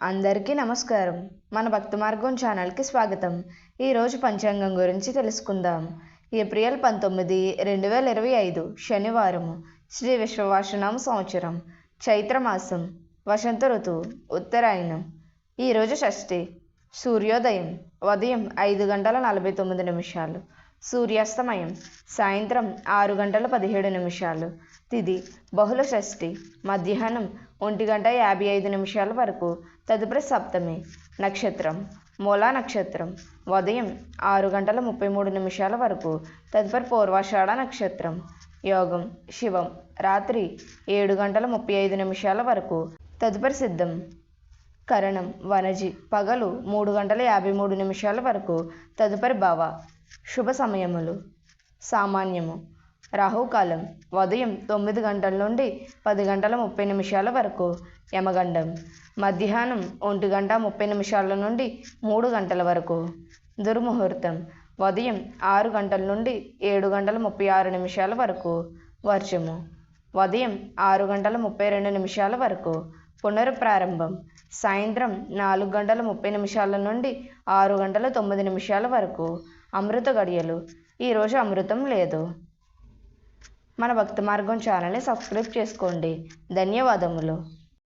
అందరికీ నమస్కారం. మన భక్తి మార్గం ఛానల్కి స్వాగతం. ఈరోజు పంచాంగం గురించి తెలుసుకుందాం. ఏప్రిల్ పంతొమ్మిది రెండు వేల ఇరవై ఐదు శనివారము శ్రీ విశ్వవాసనామ సంవత్సరం చైత్రమాసం వసంత ఋతువు ఉత్తరాయణం. ఈరోజు షష్ఠి సూర్యోదయం ఉదయం ఐదు గంటల నలభై తొమ్మిది నిమిషాలు. సూర్యాస్తమయం సాయంత్రం ఆరు గంటల పదిహేడు నిమిషాలు. తిది బహుళ షష్ఠి మధ్యాహ్నం ఒంటి గంట యాభై ఐదు నిమిషాల వరకు. తదుపరి సప్తమి నక్షత్రం మూలా నక్షత్రం. ఉదయం ఆరు గంటల ముప్పై మూడు నిమిషాల వరకు. తదుపరి పూర్వాషాఢ నక్షత్రం. యోగం శివం రాత్రి ఏడు గంటల ముప్పై ఐదు నిమిషాల వరకు. తదుపరి సిద్ధం కరణం వనజి పగలు మూడు గంటల యాభై మూడు నిమిషాల వరకు. తదుపరి భావ శుభ సమయములు సామాన్యము. రాహుకాలం ఉదయం తొమ్మిది గంటల నుండి పది గంటల ముప్పై నిమిషాల వరకు యమగండం. మధ్యాహ్నం ఒంటి గంట ముప్పై నిమిషాల నుండి మూడు గంటల వరకు దుర్ముహూర్తం. ఉదయం ఆరు గంటల నుండి ఏడు గంటల ముప్పై ఆరు నిమిషాల వరకు వర్షము. ఉదయం ఆరు గంటల ముప్పై రెండు నిమిషాల వరకు పునరుప్రారంభం సాయంత్రం నాలుగు గంటల ముప్పై నిమిషాల నుండి ఆరు గంటల తొమ్మిది నిమిషాల వరకు అమృత గడియలు. ఈరోజు అమృతం లేదు. మన భక్తి మార్గం ఛానల్ని సబ్స్క్రైబ్ చేసుకోండి. ధన్యవాదములు.